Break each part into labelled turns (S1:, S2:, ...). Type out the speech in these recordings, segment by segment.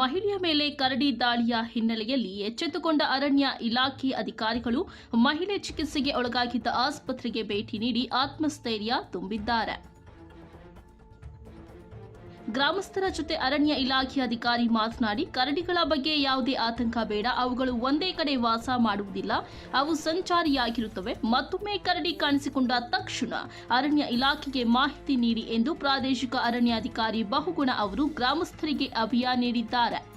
S1: ಮಹಿಳೆಯ ಮೇಲೆ ಕರಡಿ ದಾಳಿಯ ಹಿನ್ನೆಲೆಯಲ್ಲಿ ಎಚ್ಚೆತ್ತುಕೊಂಡ ಅರಣ್ಯ ಇಲಾಖೆ ಅಧಿಕಾರಿಗಳು ಮಹಿಳೆ ಚಿಕಿತ್ಸೆಗೆ ಒಳಗಾಗಿದ್ದ ಆಸ್ಪತ್ರೆಗೆ ಭೇಟಿ ನೀಡಿ ಆತ್ಮಸ್ಥೈರ್ಯ ತುಂಬಿದ್ದಾರೆ. ಗ್ರಾಮಸ್ಥರ ಜೊತೆ ಅರಣ್ಯ ಇಲಾಖೆ ಅಧಿಕಾರಿ ಮಾತನಾಡಿ, ಕರಡಿಗಳ ಬಗ್ಗೆ ಯಾವುದೇ ಆತಂಕ ಬೇಡ. ಅವುಗಳು ಒಂದೇ ಕಡೆ ವಾಸ ಮಾಡುವುದಿಲ್ಲ. ಅವು ಸಂಚಾರಿಯಾಗಿರುತ್ತವೆ. ಮತ್ತೊಮ್ಮೆ ಕರಡಿ ಕಾಣಿಸಿಕೊಂಡ ತಕ್ಷಣ ಅರಣ್ಯ ಇಲಾಖೆಗೆ ಮಾಹಿತಿ ನೀಡಿ ಎಂದು ಪ್ರಾದೇಶಿಕ ಅರಣ್ಯಾಧಿಕಾರಿ ಬಹುಗುಣ ಅವರು ಗ್ರಾಮಸ್ಥರಿಗೆ ಅಭಿಯಾನ ನೀಡಿದ್ದಾರೆ.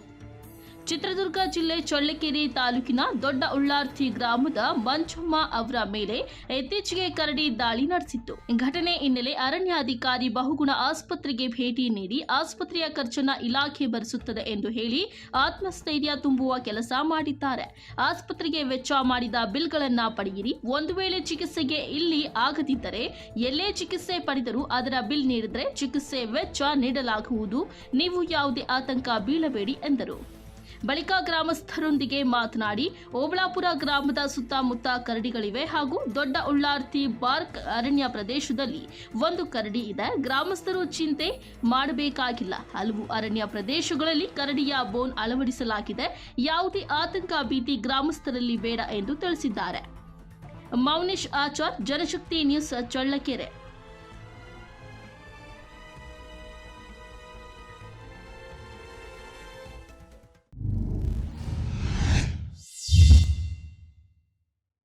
S1: ಚಿತ್ರದುರ್ಗ ಜಿಲ್ಲೆ ಚಳ್ಳಕೆರೆ ತಾಲೂಕಿನ ದೊಡ್ಡ ಉಳ್ಳಾರ್ತಿ ಗ್ರಾಮದ ಮಂಜಮ್ಮ ಅವರ ಮೇಲೆ ಇತ್ತೀಚೆಗೆ ಕರಡಿ ದಾಳಿ ನಡೆಸಿತ್ತು. ಘಟನೆ ಹಿನ್ನೆಲೆ ಅರಣ್ಯಾಧಿಕಾರಿ ಬಹುಗುಣ ಆಸ್ಪತ್ರೆಗೆ ಭೇಟಿ ನೀಡಿ ಆಸ್ಪತ್ರೆಯ ಖರ್ಚನ್ನ ಇಲಾಖೆ ಭರಿಸುತ್ತದೆ ಎಂದು ಹೇಳಿ ಆತ್ಮಸ್ಥೈರ್ಯ ತುಂಬುವ ಕೆಲಸ ಮಾಡಿದ್ದಾರೆ. ಆಸ್ಪತ್ರೆಗೆ ವೆಚ್ಚ ಮಾಡಿದ ಬಿಲ್ಗಳನ್ನ ಪಡೆಯಿರಿ. ಒಂದು ವೇಳೆ ಚಿಕಿತ್ಸೆಗೆ ಇಲ್ಲಿ ಆಗದಿದ್ದರೆ ಎಲ್ಲೇ ಚಿಕಿತ್ಸೆ ಪಡೆದರೂ ಅದರ ಬಿಲ್ ನೀಡಿದರೆ ಚಿಕಿತ್ಸೆ ವೆಚ್ಚ ನೀಡಲಾಗುವುದು. ನೀವು ಯಾವುದೇ ಆತಂಕ ಬೀಳಬೇಡಿ ಎಂದರು. ಬಳಿಕ ಗ್ರಾಮಸ್ಥರೊಂದಿಗೆ ಮಾತನಾಡಿ, ಓಬಳಾಪುರ ಗ್ರಾಮದ ಸುತ್ತಮುತ್ತ ಕರಡಿಗಳಿವೆ ಹಾಗೂ ದೊಡ್ಡ ಉಳ್ಳಾರ್ತಿ ಬಾರ್ಕ್ ಅರಣ್ಯ ಪ್ರದೇಶದಲ್ಲಿ ಒಂದು ಕರಡಿ ಇದೆ. ಗ್ರಾಮಸ್ಥರು ಚಿಂತೆ ಮಾಡಬೇಕಾಗಿಲ್ಲ. ಹಲವು ಅರಣ್ಯ ಪ್ರದೇಶಗಳಲ್ಲಿ ಕರಡಿಯ ಬೋನ್ ಅಳವಡಿಸಲಾಗಿದೆ. ಯಾವುದೇ ಆತಂಕ ಭೀತಿ ಗ್ರಾಮಸ್ಥರಲ್ಲಿ ಬೇಡ ಎಂದು ತಿಳಿಸಿದ್ದಾರೆ. ಮೌನೇಶ್ ಆಚಾರ್, ಜನಶಕ್ತಿ ನ್ಯೂಸ್ ಚಳ್ಳಕೆರೆ.